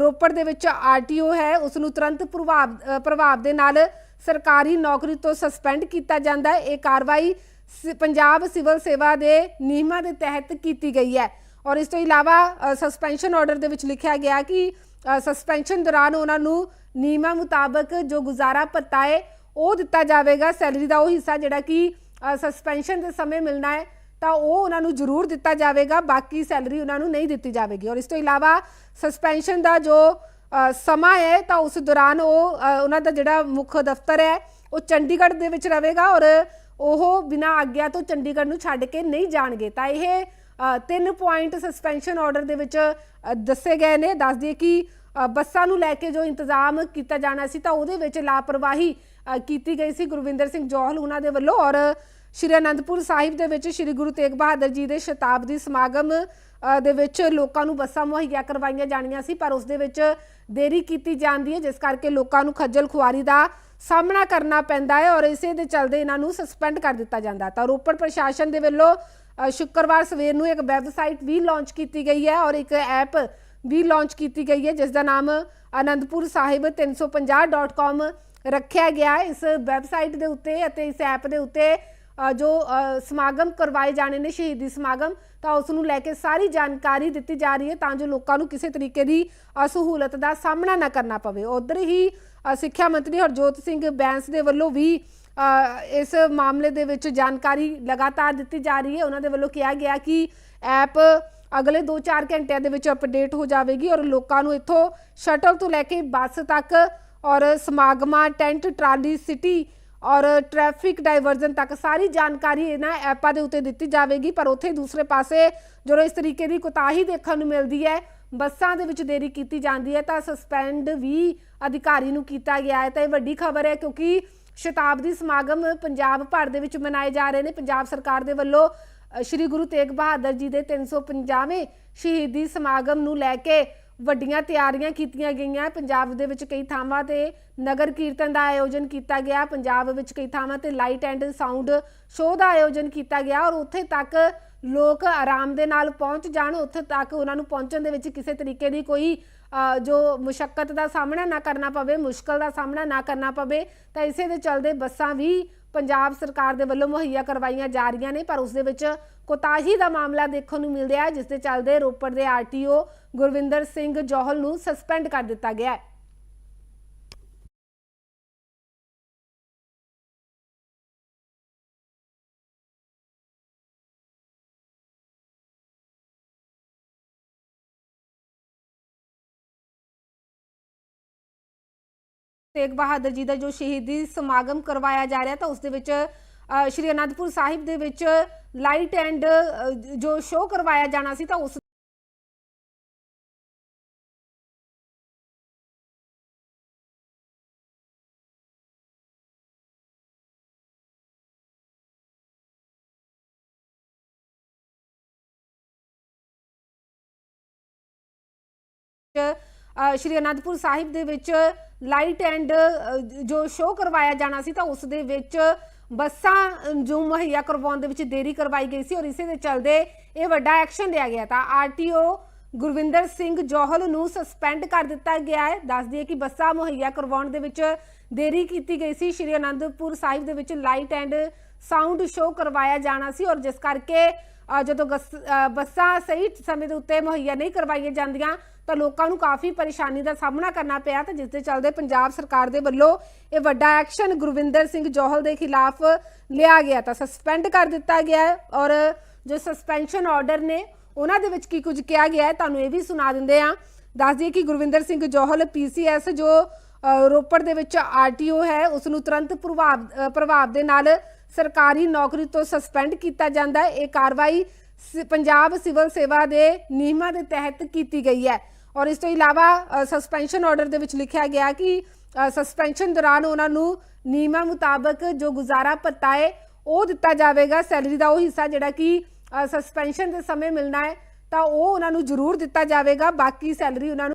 ਰੋਪੜ ਦੇ ਵਿੱਚ ਆਰਟੀਓ ਹੈ ਉਸ ਨੂੰ ਤੁਰੰਤ ਪ੍ਰਭਾਵ ਪ੍ਰਭਾਵ ਦੇ ਨਾਲ ਸਰਕਾਰੀ ਨੌਕਰੀ ਤੋਂ ਸਸਪੈਂਡ ਕੀਤਾ ਜਾਂਦਾ ਹੈ। ਇਹ ਕਾਰਵਾਈ ਸ- ਪੰਜਾਬ ਸਿਵਲ ਸੇਵਾ ਦੇ ਨਿਯਮਾਂ ਦੇ ਤਹਿਤ ਕੀਤੀ ਗਈ ਹੈ। ਔਰ ਇਸ ਤੋਂ ਇਲਾਵਾ ਸਸਪੈਂਸ਼ਨ ਆਰਡਰ ਦੇ ਵਿੱਚ ਲਿਖਿਆ ਗਿਆ ਕਿ ਸਸਪੈਂਸ਼ਨ ਦੌਰਾਨ ਉਹਨਾਂ ਨੂੰ ਨਿਯਮਾਂ ਮੁਤਾਬਕ ਜੋ ਗੁਜ਼ਾਰਾ ਭੱਤਾ ਹੈ, ਉਹ ਦਿੱਤਾ ਜਾਵੇਗਾ। ਸੈਲਰੀ ਦਾ ਉਹ ਹਿੱਸਾ ਜਿਹੜਾ ਕਿ ਸਸਪੈਂਸ਼ਨ ਦੇ ਸਮੇਂ ਮਿਲਣਾ ਹੈ। ਤਾਂ ਉਹ ਉਹਨਾਂ ਨੂੰ ਜ਼ਰੂਰ ਦਿੱਤਾ ਜਾਵੇਗਾ, ਬਾਕੀ ਸੈਲਰੀ ਉਹਨਾਂ ਨੂੰ ਨਹੀਂ ਦਿੱਤੀ ਜਾਵੇਗੀ। ਔਰ ਇਸ ਤੋਂ ਇਲਾਵਾ ਸਸਪੈਂਸ਼ਨ ਦਾ ਜੋ ਸਮਾਂ ਹੈ, ਤਾਂ ਉਸ ਦੌਰਾਨ ਉਹ ਉਹਨਾਂ ਦਾ ਜਿਹੜਾ ਮੁੱਖ ਦਫ਼ਤਰ ਹੈ, ਉਹ ਚੰਡੀਗੜ੍ਹ ਦੇ ਵਿੱਚ ਰਹੇਗਾ ਔਰ ਉਹ ਬਿਨਾਂ ਆਗਿਆ ਤੋਂ ਚੰਡੀਗੜ੍ਹ ਨੂੰ ਛੱਡ ਕੇ ਨਹੀਂ ਜਾਣਗੇ। ਤਾਂ ਇਹ ਤਿੰਨ ਪੁਆਇੰਟ ਸਸਪੈਂਸ਼ਨ ਆਰਡਰ ਦੇ ਵਿੱਚ ਦੱਸੇ ਗਏ ਨੇ। ਦੱਸ ਦਈਏ ਕਿ ਬੱਸਾਂ ਨੂੰ ਲੈ ਕੇ ਜੋ ਇੰਤਜ਼ਾਮ ਕੀਤਾ ਜਾਣਾ ਸੀ, ਤਾਂ ਉਹਦੇ ਵਿੱਚ ਲਾਪਰਵਾਹੀ ਕੀਤੀ ਗਈ ਸੀ। ਗੁਰਵਿੰਦਰ ਸਿੰਘ ਜੋਹਲ ਉਹਨਾਂ ਦੇ ਵੱਲੋਂ ਔਰ ਸ਼੍ਰੀ ਅਨੰਦਪੁਰ ਸਾਹਿਬ ਦੇ ਵਿੱਚ ਸ਼੍ਰੀ ਗੁਰੂ ਤੇਗ ਬਹਾਦਰ ਜੀ ਦੇ ਸ਼ਤਾਬਦੀ ਸਮਾਗਮ ਦੇ ਵਿੱਚ ਲੋਕਾਂ ਨੂੰ ਬੱਸਾਂ ਮੁਹੱਈਆ ਕਰਵਾਈਆਂ ਜਾਣੀਆਂ ਸੀ, ਪਰ ਉਸ ਦੇ ਵਿੱਚ ਦੇਰੀ ਕੀਤੀ ਜਾਂਦੀ ਹੈ, ਜਿਸ ਕਰਕੇ ਲੋਕਾਂ ਨੂੰ ਖੱਜਲ ਖੁਆਰੀ ਦਾ ਸਾਹਮਣਾ ਕਰਨਾ ਪੈਂਦਾ ਹੈ ਔਰ ਇਸੇ ਦੇ ਚਲਦੇ ਇਹਨਾਂ ਨੂੰ ਸਸਪੈਂਡ ਕਰ ਦਿੱਤਾ ਜਾਂਦਾ ਤਾਂ ਰੋਪੜ ਪ੍ਰਸ਼ਾਸਨ ਦੇ ਵੱਲੋਂ ਸ਼ੁੱਕਰਵਾਰ ਸਵੇਰ ਨੂੰ ਇੱਕ ਵੈਬਸਾਈਟ ਵੀ ਲਾਂਚ ਕੀਤੀ ਗਈ ਹੈ ਔਰ ਇੱਕ ਐਪ ਵੀ ਲਾਂਚ ਕੀਤੀ ਗਈ ਹੈ, ਜਿਸ ਦਾ ਨਾਮ ਅਨੰਦਪੁਰ ਸਾਹਿਬ 350.com ਰੱਖਿਆ ਗਿਆ ਹੈ। ਇਸ ਵੈਬਸਾਈਟ ਦੇ ਉੱਤੇ ਅਤੇ ਇਸ ਐਪ ਦੇ ਉੱਤੇ ਜੋ ਸਮਾਗਮ ਕਰਵਾਏ ਜਾਣੇ ਨੇ ਸ਼ਹੀਦੀ ਸਮਾਗਮ, ਤਾਂ ਉਸ ਨੂੰ ਲੈ ਕੇ ਸਾਰੀ ਜਾਣਕਾਰੀ ਦਿੱਤੀ ਜਾ ਰਹੀ ਹੈ ਤਾਂ ਜੋ ਲੋਕਾਂ ਨੂੰ ਕਿਸੇ ਤਰੀਕੇ ਦੀ ਅਸਹੂਲਤ ਦਾ ਸਾਹਮਣਾ ਨਾ ਕਰਨਾ ਪਵੇ। ਉਧਰ ਹੀ ਸਿੱਖਿਆ ਮੰਤਰੀ ਹਰਜੋਤ ਸਿੰਘ ਬੈਂਸ ਦੇ ਵੱਲੋਂ ਵੀ ਇਸ ਮਾਮਲੇ ਦੇ ਵਿੱਚ ਜਾਣਕਾਰੀ ਲਗਾਤਾਰ ਦਿੱਤੀ ਜਾ ਰਹੀ ਹੈ। ਉਹਨਾਂ ਦੇ ਵੱਲੋਂ ਕਿਹਾ ਗਿਆ ਕਿ ਐਪ ਅਗਲੇ 2-4 ਘੰਟਿਆਂ ਦੇ ਵਿੱਚ ਅਪਡੇਟ ਹੋ ਜਾਵੇਗੀ ਔਰ ਲੋਕਾਂ ਨੂੰ ਇੱਥੋਂ ਸ਼ਟਲ ਤੋਂ ਲੈ ਕੇ ਬੱਸ ਤੱਕ ਔਰ ਸਮਾਗਮਾਂ, ਟੈਂਟ, ਟਰਾਲੀ, ਸਿਟੀ ਔਰ ਟ੍ਰੈਫਿਕ ਡਾਈਵਰਜਨ ਤੱਕ ਸਾਰੀ ਜਾਣਕਾਰੀ ਇਹਨਾਂ ਐਪਾਂ ਦੇ ਉੱਤੇ ਦਿੱਤੀ ਜਾਵੇਗੀ, ਪਰ ਉੱਥੇ ਦੂਸਰੇ ਪਾਸੇ ਜਦੋਂ ਇਸ ਤਰੀਕੇ ਦੀ ਕੁਤਾਹੀ ਦੇਖਣ ਨੂੰ ਮਿਲਦੀ ਹੈ, ਬੱਸਾਂ ਦੇ ਵਿੱਚ ਦੇਰੀ ਕੀਤੀ ਜਾਂਦੀ ਹੈ, ਤਾਂ ਸਸਪੈਂਡ ਵੀ ਅਧਿਕਾਰੀ ਨੂੰ ਕੀਤਾ ਗਿਆ ਹੈ। ਤਾਂ ਇਹ ਵੱਡੀ ਖਬਰ ਹੈ ਕਿਉਂਕਿ ਸ਼ਤਾਬਦੀ ਸਮਾਗਮ ਪੰਜਾਬ ਭਰ ਦੇ ਵਿੱਚ ਮਨਾਏ ਜਾ ਰਹੇ ਨੇ। ਪੰਜਾਬ ਸਰਕਾਰ ਦੇ ਵੱਲੋਂ ਸ਼੍ਰੀ ਗੁਰੂ ਤੇਗ ਬਹਾਦਰ ਜੀ ਦੇ 350ਵੇਂ ਸ਼ਹੀਦੀ ਸਮਾਗਮ ਨੂੰ ਲੈ ਕੇ ਵੱਡੀਆਂ ਤਿਆਰੀਆਂ ਕੀਤੀਆਂ ਗਈਆਂ। ਪੰਜਾਬ ਦੇ ਵਿੱਚ ਕਈ ਥਾਵਾਂ ਤੇ ਨਗਰ ਕੀਰਤਨ ਦਾ ਆਯੋਜਨ ਕੀਤਾ ਗਿਆ। ਪੰਜਾਬ ਵਿੱਚ ਕਈ ਥਾਵਾਂ ਤੇ ਲਾਈਟ ਐਂਡ ਸਾਊਂਡ ਸ਼ੋਅ ਦਾ ਆਯੋਜਨ ਕੀਤਾ ਗਿਆ ਔਰ ਉੱਥੇ ਤੱਕ ਲੋਕ ਆਰਾਮ ਦੇ ਨਾਲ ਪਹੁੰਚ ਜਾਣ। ਉੱਥੇ ਤੱਕ ਉਹਨਾਂ ਨੂੰ ਪਹੁੰਚਣ ਦੇ ਵਿੱਚ ਕਿਸੇ ਤਰੀਕੇ ਦੀ ਕੋਈ ਜੋ ਮੁਸ਼ਕਲ ਦਾ ਸਾਹਮਣਾ ਨਾ ਕਰਨਾ ਪਵੇ, ਮੁਸ਼ਕਲ ਦਾ ਸਾਹਮਣਾ ਨਾ ਕਰਨਾ ਪਵੇ, ਤਾਂ ਇਸੇ ਦੇ ਚਲਦੇ ਬੱਸਾਂ ਵੀ ਪੰਜਾਬ ਸਰਕਾਰ ਦੇ ਵੱਲੋਂ ਮੁਹੱਈਆ ਕਰਵਾਈਆਂ ਜਾ ਰਹੀਆਂ ਨੇ, ਪਰ ਉਸ ਦੇ ਵਿੱਚ ਕੋਤਾਹੀ ਦਾ ਮਾਮਲਾ ਦੇਖਣ ਨੂੰ ਮਿਲ ਰਿਹਾ ਹੈ, ਜਿਸ ਦੇ ਚੱਲਦੇ ਰੋਪੜ ਦੇ ਆਰਟੀਓ ਗੁਰਵਿੰਦਰ ਸਿੰਘ ਜੋਹਲ ਨੂੰ ਸਸਪੈਂਡ ਕਰ ਦਿੱਤਾ ਗਿਆ ਹੈ। ਤੇਗ ਬਹਾਦਰ ਜੀ ਦਾ ਜੋ ਸ਼ਹੀਦੀ ਸਮਾਗਮ ਕਰਵਾਇਆ ਜਾ ਰਿਹਾ ਤਾਂ ਉਸ ਦੇ ਵਿੱਚ ਸ਼੍ਰੀ ਅਨੰਦਪੁਰ ਸਾਹਿਬ ਦੇ ਵਿੱਚ ਲਾਈਟ ਐਂਡ ਜੋ ਸ਼ੋਅ ਕਰਵਾਇਆ ਜਾਣਾ ਸੀ ਤਾਂ ਉਸ ਅ, ਸ਼੍ਰੀ ਅਨੰਦਪੁਰ ਸਾਹਿਬ ਦੇ ਵਿੱਚ ਲਾਈਟ ਐਂਡ ਜੋ ਸ਼ੋਅ ਕਰਵਾਇਆ ਜਾਣਾ ਸੀ ਤਾਂ ਉਸ ਦੇ ਵਿੱਚ ਬੱਸਾਂ ਜੋ ਮੁਹੱਈਆ ਕਰਵਾਉਣ ਦੇ ਵਿੱਚ ਦੇਰੀ ਕਰਵਾਈ ਗਈ ਸੀ ਔਰ ਇਸੇ ਦੇ ਚਲਦੇ ਇਹ ਵੱਡਾ ਐਕਸ਼ਨ ਲਿਆ ਗਿਆ ਤਾਂ ਆਰਟੀਓ ਗੁਰਵਿੰਦਰ ਸਿੰਘ ਜੋਹਲ ਨੂੰ ਸਸਪੈਂਡ ਕਰ ਦਿੱਤਾ ਗਿਆ ਹੈ। ਦੱਸ ਦਈਏ ਕਿ ਬੱਸਾਂ ਮੁਹੱਈਆ ਕਰਵਾਉਣ ਦੇ ਵਿੱਚ ਦੇਰੀ ਕੀਤੀ ਗਈ ਸੀ। ਸ਼੍ਰੀ ਅਨੰਦਪੁਰ ਸਾਹਿਬ ਦੇ ਵਿੱਚ ਲਾਈਟ ਐਂਡ ਸਾਊਂਡ ਸ਼ੋਅ ਕਰਵਾਇਆ ਜਾਣਾ ਸੀ ਔਰ ਜਿਸ ਕਰਕੇ ਜਦੋਂ ਗਸ- ਬੱਸਾਂ ਸਹੀ ਸਮੇਂ ਦੇ ਉੱਤੇ ਮੁਹੱਈਆ ਨਹੀਂ ਕਰਵਾਈਆਂ ਜਾਂਦੀਆਂ ਤਾਂ ਲੋਕਾਂ ਨੂੰ ਕਾਫੀ ਪਰੇਸ਼ਾਨੀ ਦਾ ਸਾਹਮਣਾ ਕਰਨਾ ਪਿਆ ਤਾਂ ਜਿਸ ਦੇ ਚੱਲਦੇ ਪੰਜਾਬ ਸਰਕਾਰ ਦੇ ਵੱਲੋਂ ਇਹ ਵੱਡਾ ਐਕਸ਼ਨ ਗੁਰਵਿੰਦਰ ਸਿੰਘ ਜੋਹਲ ਦੇ ਖਿਲਾਫ ਲਿਆ ਗਿਆ ਤਾਂ ਸਸਪੈਂਡ ਕਰ ਦਿੱਤਾ ਗਿਆ ਔਰ ਜੋ ਸਸਪੈਂਸ਼ਨ ਆਰਡਰ ਨੇ ਉਹਨਾਂ ਦੇ ਵਿੱਚ ਕੀ ਕੁਝ ਕਿਹਾ ਗਿਆ ਹੈ, ਤੁਹਾਨੂੰ ਇਹ ਵੀ ਸੁਣਾ ਦਿੰਦੇ ਆ ਦੱਸ ਦਈਏ ਕਿ ਗੁਰਵਿੰਦਰ ਸਿੰਘ ਜੋਹਲ ਪੀਸੀਐਸ ਜੋ ਰੋਪੜ ਦੇ ਵਿੱਚ ਆਰਟੀਓ ਹੈ, ਉਸ ਨੂੰ ਤੁਰੰਤ ਪ੍ਰਭਾਵ ਪ੍ਰਭਾਵ ਦੇ ਨਾਲ ਸਰਕਾਰੀ ਨੌਕਰੀ ਤੋਂ ਸਸਪੈਂਡ ਕੀਤਾ ਜਾਂਦਾ ਹੈ। ਇਹ ਕਾਰਵਾਈ ਸ- ਪੰਜਾਬ ਸਿਵਲ ਸੇਵਾ ਦੇ ਨਿਯਮਾਂ ਦੇ ਤਹਿਤ ਕੀਤੀ ਗਈ ਹੈ। ਔਰ ਇਸ ਤੋਂ ਇਲਾਵਾ ਸਸਪੈਂਸ਼ਨ ਆਰਡਰ ਦੇ ਵਿੱਚ ਲਿਖਿਆ ਗਿਆ ਕਿ ਸਸਪੈਂਸ਼ਨ ਦੌਰਾਨ ਉਹਨਾਂ ਨੂੰ ਨਿਯਮਾਂ ਮੁਤਾਬਕ ਜੋ ਗੁਜ਼ਾਰਾ ਭੱਤਾ ਹੈ, ਉਹ ਦਿੱਤਾ ਜਾਵੇਗਾ। ਸੈਲਰੀ ਦਾ ਉਹ ਹਿੱਸਾ ਜਿਹੜਾ ਕਿ ਸਸਪੈਂਸ਼ਨ ਦੇ ਸਮੇਂ ਮਿਲਣਾ ਹੈ, ਤਾਂ ਉਹ ਉਹਨਾਂ ਨੂੰ ਜ਼ਰੂਰ ਦਿੱਤਾ ਜਾਵੇਗਾ। ਬਾਕੀ ਸੈਲਰੀ ਉਹਨਾਂ ਨੂੰ